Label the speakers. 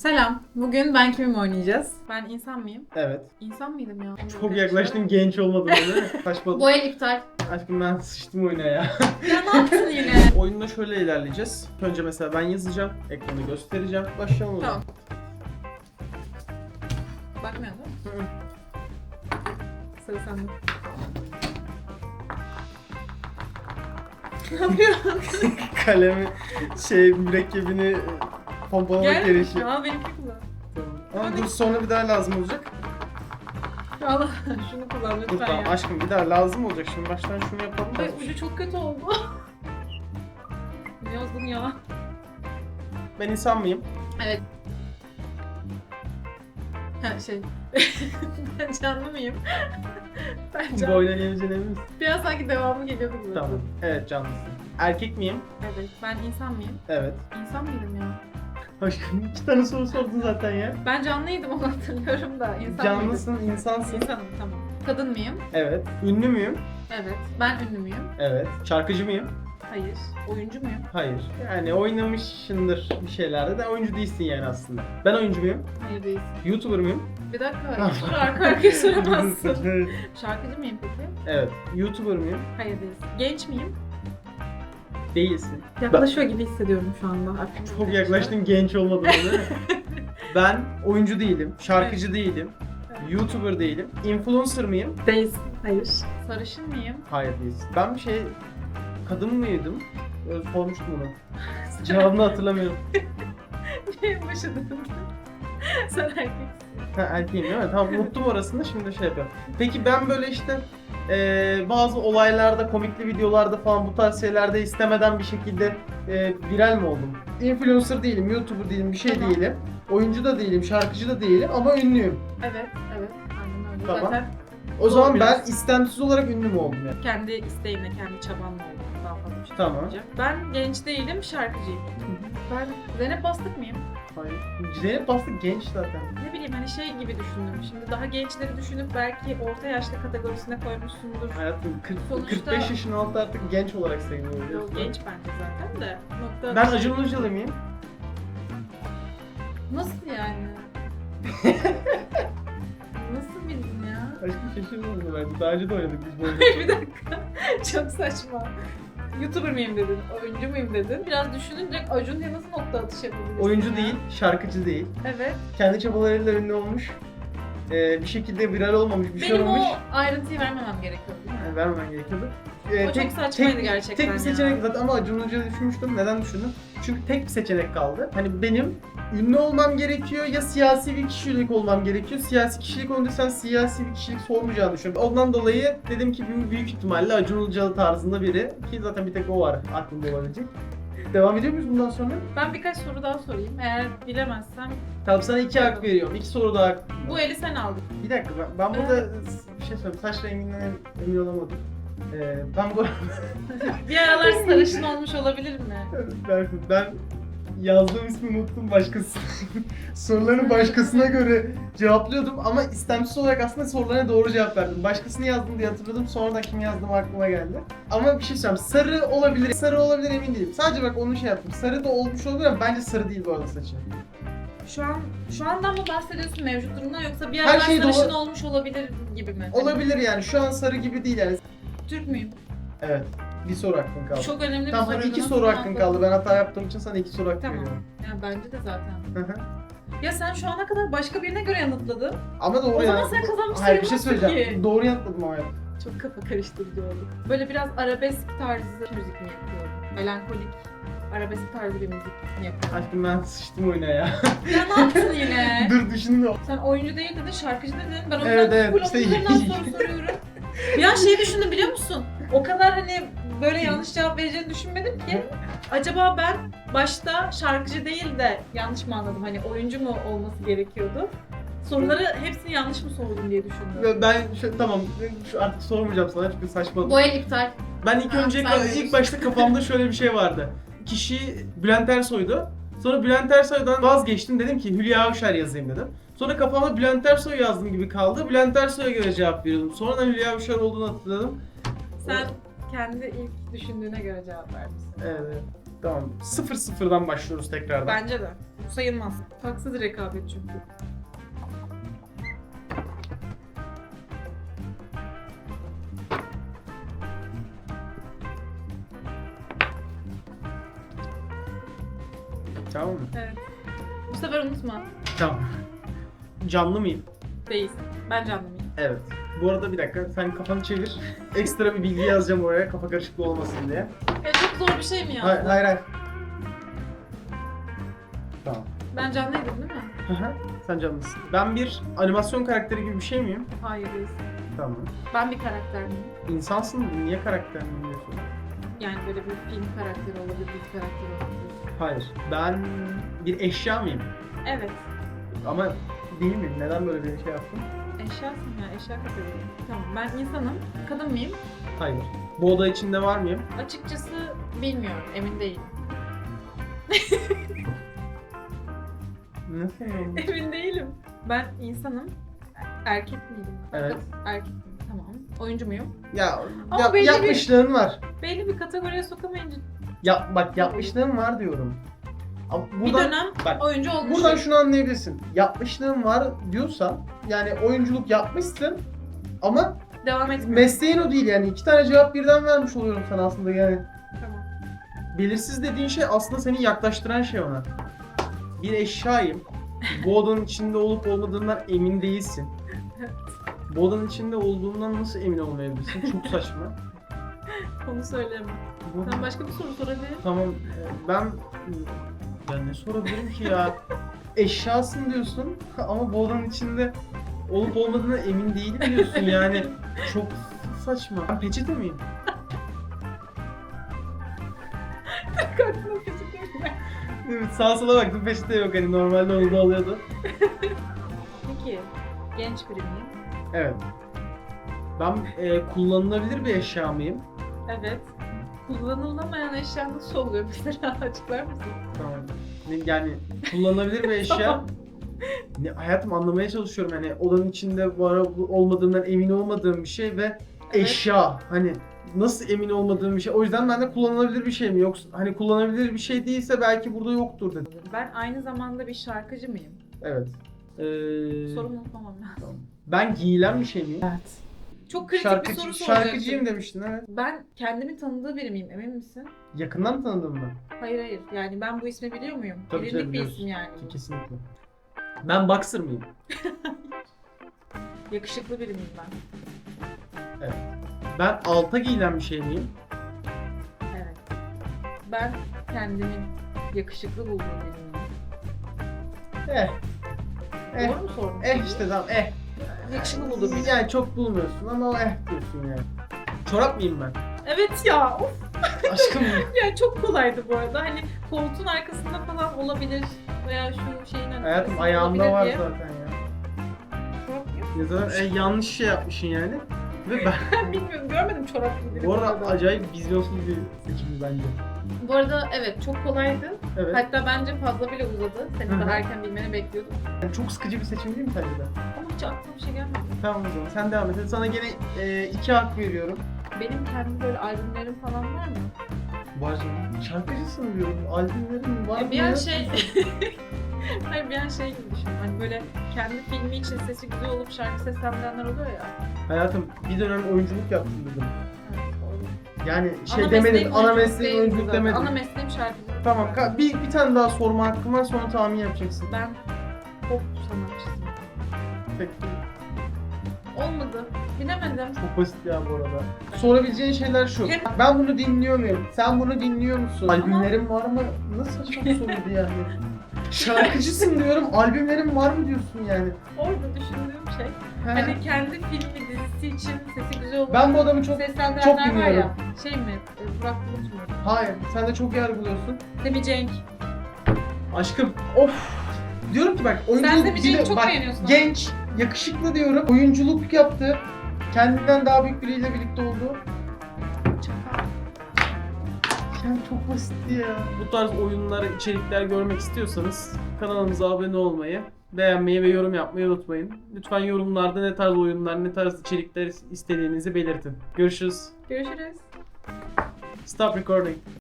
Speaker 1: Selam. Bugün ben kimim oynayacağız? Ben insan mıyım?
Speaker 2: Evet.
Speaker 1: İnsan mıydım ya?
Speaker 2: Çok yaklaştın genç olmadın değil mi? Saçma.
Speaker 1: Bu el iptal.
Speaker 2: Aşkım ben sıçtım oyuna ya.
Speaker 1: Ya ne yaptın yine?
Speaker 2: Oyunda şöyle ilerleyeceğiz. Önce mesela ben yazacağım. Ekranı göstereceğim. Başlayalım o zaman.
Speaker 1: Tamam. Bakmıyor değil mi?
Speaker 2: Hı hı.
Speaker 1: Sıra sende. ne yapıyorsun?
Speaker 2: Kalemi şey mürekkebini pompalamak
Speaker 1: Gel.
Speaker 2: gerekiyor.
Speaker 1: Aa benimki kullan.
Speaker 2: Tamam. Ama dur sonra bir daha lazım olacak.
Speaker 1: Allah şunu kullan
Speaker 2: Dur
Speaker 1: lütfen
Speaker 2: tamam
Speaker 1: ya.
Speaker 2: aşkım bir daha lazım olacak. Şimdi baştan şunu yapalım. da.
Speaker 1: Ay ucu çok kötü oldu. ne yazdın ya?
Speaker 2: Ben insan mıyım?
Speaker 1: Evet. Ha şey. ben canlı mıyım? ben
Speaker 2: Bu
Speaker 1: canlı.
Speaker 2: oyuna geleceğine emin misin?
Speaker 1: Biraz sanki devamı geliyordu bu.
Speaker 2: Tamam. Evet canlısın. Erkek miyim?
Speaker 1: Evet. Ben insan mıyım?
Speaker 2: Evet.
Speaker 1: İnsan mıydım ya?
Speaker 2: Aşkım iki tane soru sordun zaten ya.
Speaker 1: Ben canlıydım onu hatırlıyorum da. İnsan
Speaker 2: Canlısın, insansın.
Speaker 1: mıydım? İnsanım tamam. Kadın mıyım?
Speaker 2: Evet. Ünlü müyüm?
Speaker 1: Evet. Ben ünlü müyüm?
Speaker 2: Evet. Şarkıcı mıyım?
Speaker 1: Hayır. Oyuncu muyum?
Speaker 2: Hayır. Yani oynamışsındır bir şeylerde de oyuncu değilsin yani aslında. Ben oyuncu muyum?
Speaker 1: Hayır değilsin.
Speaker 2: YouTuber muyum?
Speaker 1: Bir dakika. Soru arka arkaya soramazsın. Şarkıcı mıyım peki?
Speaker 2: evet. YouTuber muyum?
Speaker 1: Hayır değilsin. Genç miyim?
Speaker 2: Değilsin.
Speaker 1: Yaklaşıyor gibi hissediyorum şu anda. Aklım
Speaker 2: Çok
Speaker 1: karıştı.
Speaker 2: yaklaştın genç mi? ben oyuncu değilim. Şarkıcı değilim.
Speaker 1: Evet.
Speaker 2: YouTuber değilim. Influencer mıyım?
Speaker 1: Değilsin. Hayır. Sarışın mıyım?
Speaker 2: Hayır değilsin. Ben bir şey... Kadın mıydım? Öyle sormuştum onu. Cevabını hatırlamıyorum.
Speaker 1: Başı döndü. Sen erkeksin.
Speaker 2: Ha erkeğim değil mi? Tamam unuttum orasını şimdi şey yapıyorum. Peki ben böyle işte eee, bazı olaylarda, komikli videolarda falan bu tarz şeylerde istemeden bir şekilde eee, viral mi oldum? Influencer değilim, YouTuber değilim, bir şey
Speaker 1: Tamam.
Speaker 2: değilim. Oyuncu da değilim, şarkıcı da değilim ama ünlüyüm.
Speaker 1: Evet, evet. Aynen öyle.
Speaker 2: Tamam.
Speaker 1: Zaten
Speaker 2: O
Speaker 1: Doğru
Speaker 2: zaman ben
Speaker 1: biraz.
Speaker 2: istemsiz olarak ünlü mü oldum yani?
Speaker 1: kendi isteğimle, kendi çabanla oldu. Daha fazla bir şey
Speaker 2: Tamam.
Speaker 1: Ben genç değilim, şarkıcıyım. Ben Zeynep Bastık mıyım?
Speaker 2: Hayır. Zeynep genç zaten.
Speaker 1: Ne bileyim hani şey gibi düşündüm. Şimdi daha gençleri düşünüp belki orta yaşlı kategorisine koymuşsundur.
Speaker 2: Hayatım 40,
Speaker 1: Sonuçta-
Speaker 2: 45 yaşın altı artık genç olarak sayılıyor. Biliyorsun.
Speaker 1: genç bence zaten de. Nokta
Speaker 2: Ben Acun Ilıcalı mıyım?
Speaker 1: Nasıl yani? Nasıl bildin ya?
Speaker 2: Aşkım şaşırmadım ben. Daha önce de oynadık biz bu oyunu.
Speaker 1: bir dakika. Çok saçma. YouTuber mıyım dedin, oyuncu muyum dedin. Biraz düşününce Acun diye nasıl nokta atış yapabilirsin
Speaker 2: Oyuncu
Speaker 1: ya?
Speaker 2: değil, şarkıcı değil.
Speaker 1: Evet.
Speaker 2: Kendi çabalarıyla ünlü olmuş. Ee, bir şekilde viral olmamış, bir şey
Speaker 1: Benim
Speaker 2: olmamış.
Speaker 1: o ayrıntıyı vermemem gerekiyor değil mi?
Speaker 2: Yani vermemen gerekiyordu. Ee,
Speaker 1: O çok saçmaydı gerçekten
Speaker 2: Tek bir
Speaker 1: ya.
Speaker 2: seçenek zaten ama Acun Ilıcalı düşünmüştüm. Neden düşündüm? Çünkü tek bir seçenek kaldı. Hani benim ünlü olmam gerekiyor ya siyasi bir kişilik olmam gerekiyor. Siyasi kişilik olunca sen siyasi bir kişilik sormayacağını düşünüyorum. Ondan dolayı dedim ki büyük ihtimalle Acun Ilıcalı tarzında biri ki zaten bir tek o var aklımda olabilecek. Devam ediyor muyuz bundan sonra?
Speaker 1: Ben birkaç soru daha sorayım. Eğer bilemezsem
Speaker 2: Tamam sana iki hak veriyorum. İki soru daha hakkım var.
Speaker 1: bu eli sen aldın.
Speaker 2: Bir dakika ben, ben burada bir şey söyleyeyim. Saç renginden emin olamadım. Ee, ben bu
Speaker 1: Bir aralar sarışın olmuş olabilir mi?
Speaker 2: ben, ben yazdığım ismi unuttum başkası. Soruları başkasına göre cevaplıyordum ama istemsiz olarak aslında sorularına doğru cevap verdim. Başkasını yazdım diye hatırladım. Sonradan kim yazdım aklıma geldi. Ama bir şey söyleyeyim. Sarı olabilir. Sarı olabilir emin değilim. Sadece bak onu şey yaptım. Sarı da olmuş olabilir ama bence sarı değil bu arada saçı.
Speaker 1: Şu an şu andan mı bahsediyorsun mevcut durumdan yoksa bir
Speaker 2: Her
Speaker 1: aralar
Speaker 2: şey
Speaker 1: sarışın
Speaker 2: doğru.
Speaker 1: olmuş olabilir gibi mi?
Speaker 2: Olabilir yani. Şu an sarı gibi değil yani.
Speaker 1: Türk müyüm?
Speaker 2: Evet. Bir soru hakkın kaldı.
Speaker 1: Çok önemli bir
Speaker 2: Tamam
Speaker 1: soru.
Speaker 2: hadi iki soru hakkın kaldı. Ben hata yaptığım için sana iki soru hakkı
Speaker 1: Tamam.
Speaker 2: veriyorum.
Speaker 1: Ya bence de zaten.
Speaker 2: Hı hı.
Speaker 1: Ya sen şu ana kadar başka birine göre yanıtladın.
Speaker 2: ama doğru
Speaker 1: O zaman sen kazanmış
Speaker 2: Hayır bir şey
Speaker 1: sayılmazsın
Speaker 2: söyleyeceğim.
Speaker 1: ki.
Speaker 2: Doğru yanıtladım ama.
Speaker 1: Çok kafa karıştırıcı oldu. Böyle biraz arabesk tarzı müzik mi yapıyorum? Melankolik, arabesk tarzı bir müzik mi yapıyorum?
Speaker 2: Aşkım ben sıçtım oyuna ya.
Speaker 1: ya ne yaptın yine?
Speaker 2: Dur düşünüyorum.
Speaker 1: Sen oyuncu değil dedin, şarkıcı dedin. Ben o
Speaker 2: Evet, evet,
Speaker 1: full
Speaker 2: işte-
Speaker 1: soru soruyorum. Bir an şey düşündüm biliyor musun? O kadar hani böyle yanlış cevap vereceğini düşünmedim ki. Acaba ben başta şarkıcı değil de yanlış mı anladım? Hani oyuncu mu olması gerekiyordu? Soruları hepsini yanlış mı sordum diye düşündüm.
Speaker 2: Ben şu, tamam şu artık sormayacağım sana çünkü saçma.
Speaker 1: Bu el iptal.
Speaker 2: Ben ilk
Speaker 1: Ha,
Speaker 2: önce
Speaker 1: sen
Speaker 2: ilk başta kafamda şöyle bir şey vardı. Kişi Bülent Ersoy'du. Sonra Bülent Ersoy'dan vazgeçtim dedim ki Hülya Avşar yazayım dedim. Sonra kafamda Bülent Ersoy yazdım gibi kaldı. Bülent Ersoy'a göre cevap veriyordum. Sonradan Hülya Avşar olduğunu hatırladım.
Speaker 1: Sen kendi ilk düşündüğüne göre cevap vermişsin.
Speaker 2: Evet. Tamam. Sıfır sıfırdan başlıyoruz tekrardan.
Speaker 1: Bence de. Bu sayılmaz. Haksız rekabet çünkü.
Speaker 2: Tamam mı?
Speaker 1: Evet. Bu sefer unutma.
Speaker 2: Tamam. Canlı mıyım?
Speaker 1: Değilsin. Ben canlı mıyım?
Speaker 2: Evet. Bu arada bir dakika sen kafanı çevir. Ekstra bir bilgi yazacağım oraya kafa karışıklığı olmasın diye.
Speaker 1: Ya çok zor bir şey mi ya?
Speaker 2: Hayır hayır. hayır. Tamam.
Speaker 1: Ben canlıydım değil mi?
Speaker 2: Hı hı. sen canlısın. Ben bir animasyon karakteri gibi bir şey miyim?
Speaker 1: Hayır değilsin.
Speaker 2: Tamam.
Speaker 1: Ben bir karakter miyim?
Speaker 2: İnsansın niye karakter miyim diyorsun?
Speaker 1: Yani böyle bir film karakteri olabilir, dizi karakteri olabilir.
Speaker 2: Hayır. Ben bir eşya mıyım?
Speaker 1: Evet.
Speaker 2: Ama değil miyim? Neden böyle bir şey yaptım?
Speaker 1: Eşyasın ya, eşya kategori. Tamam, ben insanım. Kadın mıyım?
Speaker 2: Hayır. Bu oda içinde var mıyım?
Speaker 1: Açıkçası bilmiyorum, emin değilim.
Speaker 2: Nasıl yani?
Speaker 1: Emin değilim. Ben insanım. Erkek miydim?
Speaker 2: Evet.
Speaker 1: Erkek miyim? Tamam. Oyuncu muyum?
Speaker 2: Ya
Speaker 1: Ama
Speaker 2: yap-
Speaker 1: belli bir-
Speaker 2: yapmışlığın var.
Speaker 1: Belli bir kategoriye sokamayınca
Speaker 2: Ya bak yapmışlığın var diyorum. Ama
Speaker 1: bir
Speaker 2: buradan,
Speaker 1: dönem
Speaker 2: bak,
Speaker 1: oyuncu olmuşum.
Speaker 2: buradan şunu anlayabilirsin. Yapmışlığın var diyorsan yani oyunculuk yapmışsın ama
Speaker 1: Devam etmiyorum.
Speaker 2: mesleğin o değil yani iki tane cevap birden vermiş oluyorum sana aslında yani.
Speaker 1: Tamam.
Speaker 2: Belirsiz dediğin şey aslında seni yaklaştıran şey ona. Bir eşyayım. Bu odanın içinde olup olmadığından emin değilsin. Bu odanın içinde olduğundan nasıl emin olmayabilirsin? Çok saçma.
Speaker 1: Onu söyleyemem.
Speaker 2: Bu-
Speaker 1: Sen başka bir soru sorabilir.
Speaker 2: Tamam ben ya ne sorabilirim ki ya? Eşyasın diyorsun ama bu odanın içinde olup olmadığına emin değilim diyorsun yani. Çok saçma. Ben peçete miyim?
Speaker 1: Aklına peçete
Speaker 2: Evet sağa sola baktım peçete yok hani normalde oldu oluyordu.
Speaker 1: Peki, genç biri miyim?
Speaker 2: Evet. Ben e, kullanılabilir bir eşya mıyım?
Speaker 1: Evet. Kullanılamayan eşya nasıl oluyor mesela açıklar mısın?
Speaker 2: Tamam. Yani kullanılabilir bir eşya. Ne, hayatım anlamaya çalışıyorum hani odanın içinde var olmadığından emin olmadığım bir şey ve eşya hani nasıl emin olmadığım bir şey. O yüzden ben de kullanılabilir bir şey mi yoksa hani kullanılabilir bir şey değilse belki burada yoktur dedim.
Speaker 1: Ben aynı zamanda bir şarkıcı mıyım?
Speaker 2: Evet. Ee,
Speaker 1: Sorumu unutmamam lazım.
Speaker 2: tamam. Ben giyilen bir şey miyim?
Speaker 1: Evet. Çok kritik bir
Speaker 2: Şarkıcı,
Speaker 1: soru soracaktım.
Speaker 2: şarkıcıyım demiştin evet.
Speaker 1: Ben kendimi tanıdığı biri miyim emin misin?
Speaker 2: Yakından mı tanıdın mı?
Speaker 1: Hayır hayır. Yani ben bu ismi biliyor muyum?
Speaker 2: Tabii
Speaker 1: Bilindik
Speaker 2: tabii
Speaker 1: bir
Speaker 2: biliyorsun.
Speaker 1: isim yani.
Speaker 2: Kesinlikle. Ben boxer mıyım?
Speaker 1: Yakışıklı biri miyim ben?
Speaker 2: Ben alta giyilen bir şey miyim?
Speaker 1: Evet. Ben kendimin yakışıklı bulduğum biri miyim?
Speaker 2: Eh. Eh.
Speaker 1: Doğru mu sordum?
Speaker 2: Eh işte tamam eh.
Speaker 1: Yakışıklı bulduğum biri.
Speaker 2: Yani çok bulmuyorsun ama eh diyorsun yani. Çorap mıyım ben?
Speaker 1: Evet ya. Of.
Speaker 2: Aşkım
Speaker 1: Ya çok kolaydı bu arada. Hani koltuğun arkasında falan olabilir veya şu şeyin arkasında
Speaker 2: hayatım
Speaker 1: olabilir
Speaker 2: ayağımda var
Speaker 1: diye.
Speaker 2: zaten ya.
Speaker 1: Çorap yok.
Speaker 2: Ya zaten eh, yanlış şey yapmışsın yani. Ve ben
Speaker 1: Ben bilmiyorum görmedim çorap giydiğini.
Speaker 2: bu arada acayip vizyonsuz bir seçim bence.
Speaker 1: Bu arada evet çok kolaydı.
Speaker 2: Evet.
Speaker 1: Hatta bence fazla bile uzadı.
Speaker 2: Hı
Speaker 1: Senin
Speaker 2: hı.
Speaker 1: daha erken bilmeni bekliyordum.
Speaker 2: Yani çok sıkıcı bir seçim değil mi sence de?
Speaker 1: Hiç aklıma bir şey gelmedi.
Speaker 2: Tamam o zaman sen devam et. Sana gene e, iki hak veriyorum.
Speaker 1: Benim kendi böyle albümlerim falan var mı?
Speaker 2: Var canım. Şarkıcısın diyorum. Albümlerin var
Speaker 1: Ya
Speaker 2: mı?
Speaker 1: bir an
Speaker 2: ya?
Speaker 1: şey... Hayır bir an şey gibi düşün. Hani böyle kendi filmi için sesi güzel olup şarkı seslendirenler oluyor ya.
Speaker 2: Hayatım bir dönem oyunculuk yaptım dedim.
Speaker 1: Evet doğru.
Speaker 2: Yani şey
Speaker 1: Ana
Speaker 2: demedim,
Speaker 1: mesleğim
Speaker 2: ana
Speaker 1: değildi
Speaker 2: oyunculuk
Speaker 1: zaten.
Speaker 2: demedim.
Speaker 1: Ana mesleğim şarkıcılık.
Speaker 2: Tamam ka- bir, bir tane daha sorma hakkım var sonra tahmin yapacaksın.
Speaker 1: Ben pop sanatçısıyım.
Speaker 2: Peki.
Speaker 1: Olmadı. Bilemedim.
Speaker 2: Çok basit ya bu arada. Sorabileceğin şeyler şu.
Speaker 1: Hep-
Speaker 2: Ben bunu dinliyor muyum? Sen bunu dinliyor musun? Albümlerin var mı? Nasıl bir soruydu yani? Şarkıcısın diyorum, albümlerin var mı diyorsun yani?
Speaker 1: Orada düşündüğüm şey
Speaker 2: He.
Speaker 1: hani kendi filmi dizisi için sesi güzel olup
Speaker 2: Ben bu adamı çok...
Speaker 1: seslendirenler
Speaker 2: çok
Speaker 1: var ya.
Speaker 2: dinliyorum.
Speaker 1: Şey mi? e, Burak Bulut mu?
Speaker 2: Hayır, sen de çok yargılıyorsun.
Speaker 1: Demi Cenk.
Speaker 2: Aşkım, of! Diyorum ki bak, oyunculuk...
Speaker 1: Sen Demi Cenk'i çok
Speaker 2: bak,
Speaker 1: beğeniyorsun.
Speaker 2: Genç, yakışıklı diyorum. Oyunculuk yaptı. Kendinden daha büyük biriyle birlikte oldu. Yani çok basitti ya. Bu tarz oyunlar, içerikler görmek istiyorsanız kanalımıza abone olmayı, beğenmeyi ve yorum yapmayı unutmayın. Lütfen yorumlarda ne tarz oyunlar, ne tarz içerikler istediğinizi belirtin. Görüşürüz.
Speaker 1: Görüşürüz.
Speaker 2: Stop recording.